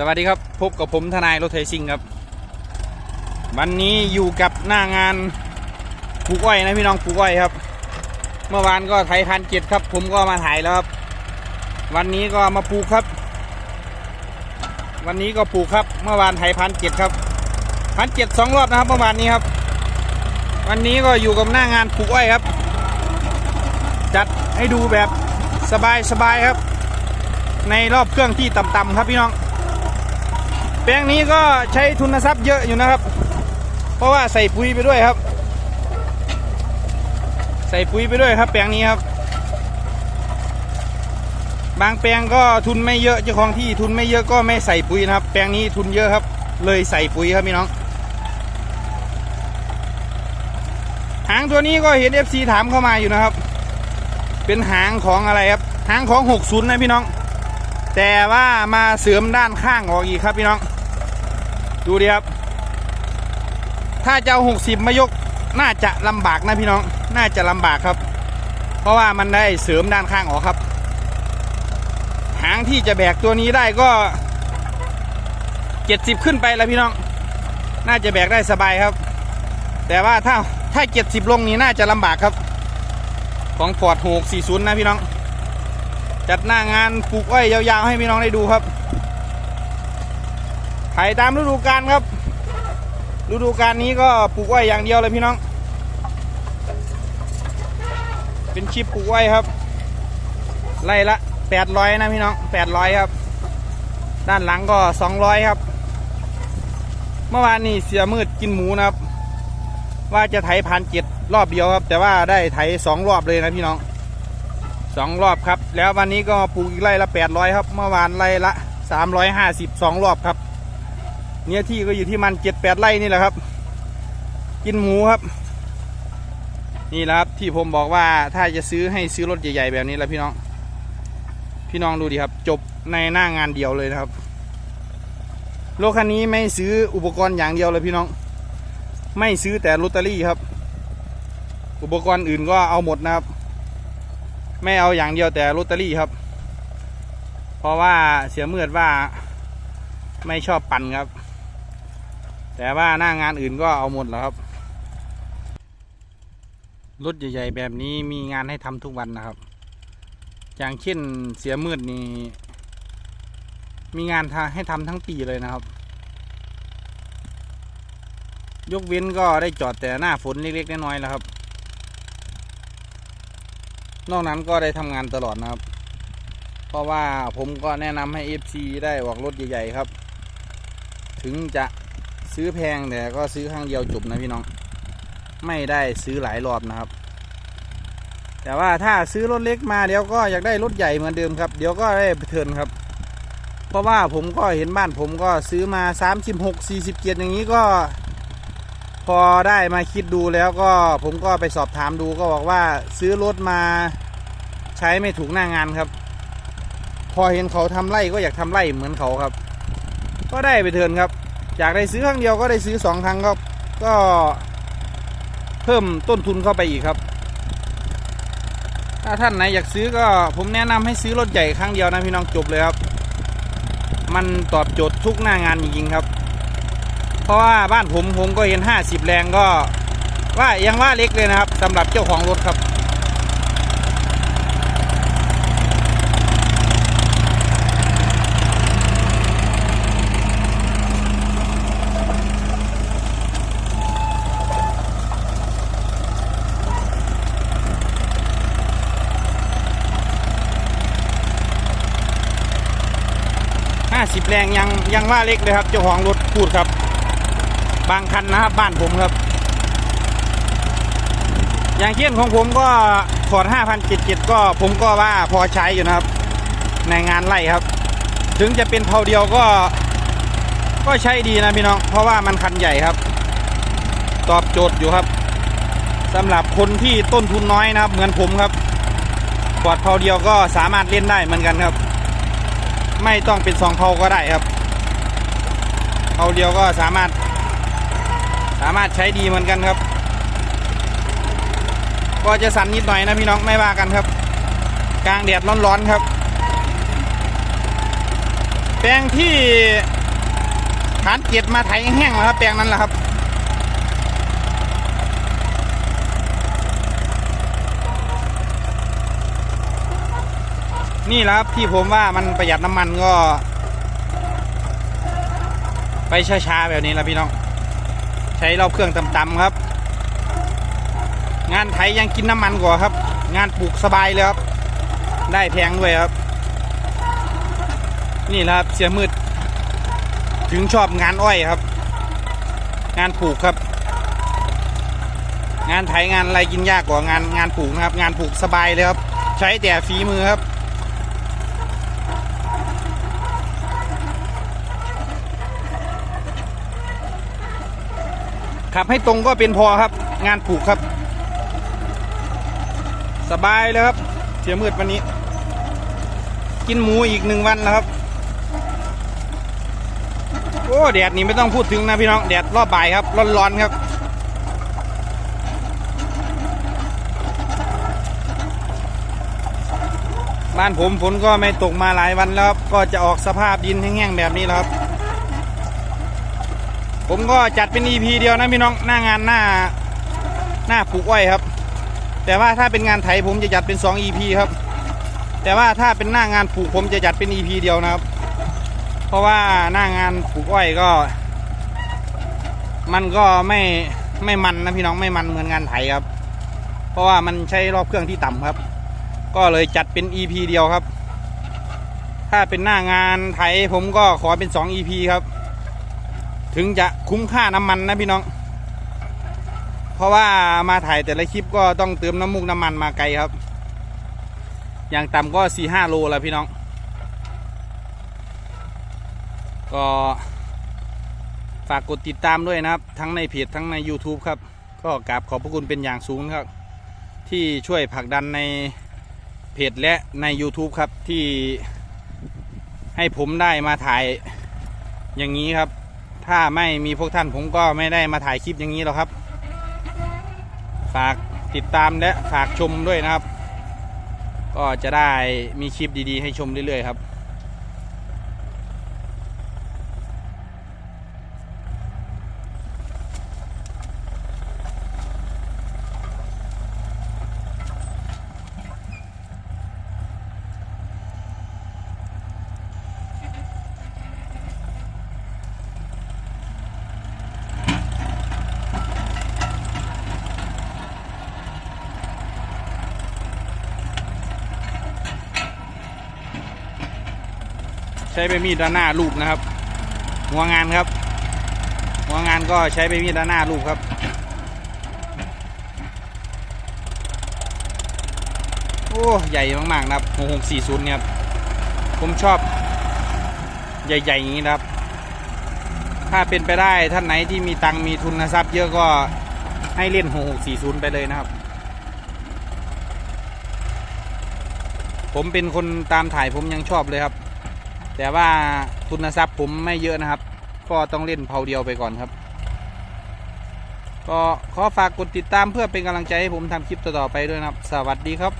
สวัสดีครับ พบกับผมทนายรถไถซิ่งครับ วันนี้อยู่กับหน้างานปลูกอ้อยนะพี่น้องปลูกอ้อยครับ เมื่อวานก็ไถพันเจ็ดครับ ผมก็มาถ่ายแล้วครับ วันนี้ก็มาปลูกครับ วันนี้ก็ปลูกครับ เมื่อวานไถพันเจ็ดครับพันเจ็ดสองรอบนะครับเมื่อวานนี้ครับ วันนี้ก็อยู่กับหน้างานปลูกอ้อยครับ จัดให้ดูแบบสบายสบายๆครับ ในรอบเครื่องที่ต่ำๆครับพี่น้อง ปลงนี้ก็ใช้ทุนทรัพย์เยอะอยู่นะครับ เพราะว่าใส่ปุ๋ยไปด้วยครับ ใส่ปุ๋ยไปด้วยครับ แปลงนี้ครับ บางแปลงก็ทุนไม่เยอะเจ้าของที่ทุนไม่เยอะก็ไม่ใส่ปุ๋ยนะครับ แปลงนี้ทุนเยอะครับ เลยใส่ปุ๋ยครับพี่น้องหางตัวนี้ก็เห็น FC ถามเข้ามาอยู่นะครับ เป็นหางของอะไรครับ หางของ 60 นะพี่น้อง แต่ว่ามาเสริมด้านข้างออกอีกครับพี่น้อง ดูดิครับ ถ้าจะเอา60มายกน่าจะลำบากนะพี่น้อง น่าจะลำบากครับ เพราะว่ามันได้เสริมด้านข้างออกครับ หางที่จะแบกตัวนี้ได้ก็70ขึ้นไปแล้วพี่น้อง น่าจะแบกได้สบายครับ แต่ว่าถ้าถ้า70ลงนี้น่าจะลำบากครับ ของฟอร์ด640นะพี่น้อง จัดหน้างานปลูกอ้อยยาวๆให้พี่น้องได้ดูครับ ไถตามฤดูกาลครับ ฤดูกาลนี้ก็ปลูกอ้อยอย่างเดียวเลยพี่น้อง เป็นชิปปลูกอ้อยครับ ไล่ละ800นะพี่น้อง800ครับ ด้านหลังก็200ครับ เมื่อวานนี้เสียมืดกินหมูนะครับ ว่าจะไถพันเจ็ดรอบเดียวครับ แต่ว่าได้ไถสองรอบเลยนะพี่น้องสองรอบครับ แล้ววันนี้ก็ปลูกอีกไร่ละแปดร้อยครับ เมื่อวานไร่ละสามร้อยห้าสิบสองรอบครับ เนี่ยที่ก็อยู่ที่มันเจ็ดแปดไร่นี่แหละครับ กินหมูครับ นี่แหละครับที่ผมบอกว่าถ้าจะซื้อให้ซื้อรถใหญ่ๆแบบนี้แหละพี่น้อง พี่น้องดูดิครับ จบในหน้างานเดียวเลยนะครับรถคันนี้ไม่ซื้ออุปกรณ์อย่างเดียวเลยพี่น้อง ไม่ซื้อแต่ลอตเตอรี่ครับ อุปกรณ์อื่นก็เอาหมดนะครับ ไม่เอาอย่างเดียวแต่ลอตเตอรี่ครับ เพราะว่าเสียเมื่อดว่าไม่ชอบปั่นครับ แต่ว่าหน้างานอื่นก็เอาหมดแล้วครับ รถใหญ่ๆแบบนี้มีงานให้ทำทุกวันนะครับ อย่างเช่นเสียมืดนี่มีงานทาให้ทำทั้งปีเลยนะครับ ยกเว้นก็ได้จอดแต่หน้าฝนเล็กๆน้อยๆแล้วครับ นอกนั้นก็ได้ทำงานตลอดนะครับ เพราะว่าผมก็แนะนำให้ FC ได้ออกรถใหญ่ๆครับ ถึงจะ ซื้อแพงแต่ก็ซื้อครั้งเดียวจบนะพี่น้อง ไม่ได้ซื้อหลายรอบนะครับ แต่ว่าถ้าซื้อรถเล็กมาเดี๋ยวก็อยากได้รถใหญ่เหมือนเดิมครับ เดี๋ยวก็ได้เทินครับ เพราะว่าผมก็เห็นบ้านผมก็ซื้อมา36 47อย่างนี้ก็ พอได้มาคิดดูแล้วก็ผมก็ไปสอบถามดูก็บอกว่าซื้อรถมาใช้ไม่ถูกหน้างานครับพอเห็นเขาทำไร่ก็อยากทำไร่เหมือนเขาครับ ก็ได้ไปเทินครับ อยากได้ซื้อครั้งเดียวก็ได้ซื้อสองครั้งก็ก็เพิ่มต้นทุนเข้าไปอีกครับ ถ้าท่านไหนอยากซื้อก็ผมแนะนำให้ซื้อรถใหญ่ครั้งเดียวนะพี่น้องจบเลยครับ มันตอบโจทย์ทุกหน้างานจริงๆครับ เพราะว่าบ้านผมผมก็เห็น 50 แรงก็ ว่ายังว่าเล็กเลยนะครับสำหรับเจ้าของรถครับ 50 แรงยังยังว่าเล็กเลยครับ เจ้าของรถพูดครับ บางคันนะครับบ้านผมครับ อย่างเช่นของผมก็ขอด5,077ก็ผมก็ว่าพอใช้อยู่นะครับ ในงานไล่ครับ ถึงจะเป็นเผาเดียวก็ ก็ใช้ดีนะพี่น้อง เพราะว่ามันคันใหญ่ครับ ตอบโจทย์อยู่ครับสำหรับคนที่ต้นทุนน้อยนะครับ เหมือนผมครับกอดเผาเดียวก็สามารถเล่นได้เหมือนกันครับ ไม่ต้องเป็นสองเผาก็ได้ครับเผาเดียวก็สามารถ สามารถใช้ดีเหมือนกันครับ ก็จะสั่นนิดหน่อยนะพี่น้องไม่ว่ากันครับ กลางแดดร้อนๆครับ แปลงที่ฐานเกียรมาไถแห้งๆนะครับแปลงนั้นแหละครับ นี่แหละครับที่ผมว่ามันประหยัดน้ำมันก็ ไปช้าๆแบบนี้แหละพี่น้อง ใช้รอบเครื่องต่ำๆครับ งานไถยังกินน้ำมันกว่าครับ งานปลูกสบายเลยครับ ได้แพงด้วยครับ นี่แหละครับเสียมืด ถึงชอบงานอ้อยครับ งานปลูกครับ งานไถงานอะไรกินยากกว่างานงานปลูกนะครับ งานปลูกสบายเลยครับ ใช้แต่ฝีมือครับ ขับให้ตรงก็เป็นพอครับ งานปลูกครับ สบายเลยครับ เสียมืดวันนี้ กินหมูอีกหนึ่งวันแล้วครับ โอ้แดดนี่ไม่ต้องพูดถึงนะพี่น้องแดดรอบบ่ายครับ ร้อนๆครับบ้านผมฝนก็ไม่ตกมาหลายวันแล้วครับ ก็จะออกสภาพดินแห้งๆแบบนี้แล้วครับ ผมก็จัดเป็น EP เดียวนะพี่น้องหน้างานหน้าหน้าปลูกอ้อยครับ แต่ว่าถ้าเป็นงานไถผมจะจัดเป็น 2 EP ครับ แต่ว่าถ้าเป็นหน้างานปลูกผมจะจัดเป็น EP เดียวนะครับ เพราะว่าหน้างานปลูกอ้อยก็ มันก็ไม่ไม่มันนะพี่น้องไม่มันเหมือนงานไถครับ เพราะว่ามันใช้รอบเครื่องที่ต่ำครับ ก็เลยจัดเป็น EP เดียวครับ ถ้าเป็นหน้างานไถผมก็ขอเป็น 2 EP ครับ ถึงจะคุ้มค่าน้ำมันนะพี่น้อง เพราะว่ามาถ่ายแต่ละคลิปก็ต้องเติมน้ำมูกน้ำมันมาไกลครับ อย่างต่ำก็สี่ห้าโลแล้วพี่น้อง ก็ฝากกดติดตามด้วยนะครับ ทั้งในเพจทั้งใน YouTube ครับ ก็กราบขอบพระคุณเป็นอย่างสูงครับ ที่ช่วยผลักดันในเพจและใน YouTube ครับที่ให้ผมได้มาถ่ายอย่างนี้ครับ ถ้าไม่มีพวกท่านผมก็ไม่ได้มาถ่ายคลิปอย่างนี้หรอกครับ ฝากติดตามและฝากชมด้วยนะครับ ก็จะได้มีคลิปดีๆ ให้ชมเรื่อยๆครับ ช้ใบมีดด้านหน้าลูกนะครับหัวงานครับหัวงานก็ใช้ใบมีดด้านหน้าลูกครับโอ้ใหญ่มากๆนะครับหกหกสี่ศูนย์เนี่ยครับผมชอบใหญ่ๆอย่างนี้นะครับ ถ้าเป็นไปได้ท่านไหนที่มีตังมีทุนทรัพย์เยอะก็ให้เล่นหกหกสี่ศูนย์ไปเลยนะครับผมเป็นคนตามถ่ายผมยังชอบเลยครับ แต่ว่าทุนทรัพย์ผมไม่เยอะนะครับ ก็ต้องเล่นเผาเดียวไปก่อนครับ ก็ขอฝากกดติดตามเพื่อเป็นกำลังใจให้ผมทำคลิปต่อๆไปด้วยนะครับ สวัสดีครับ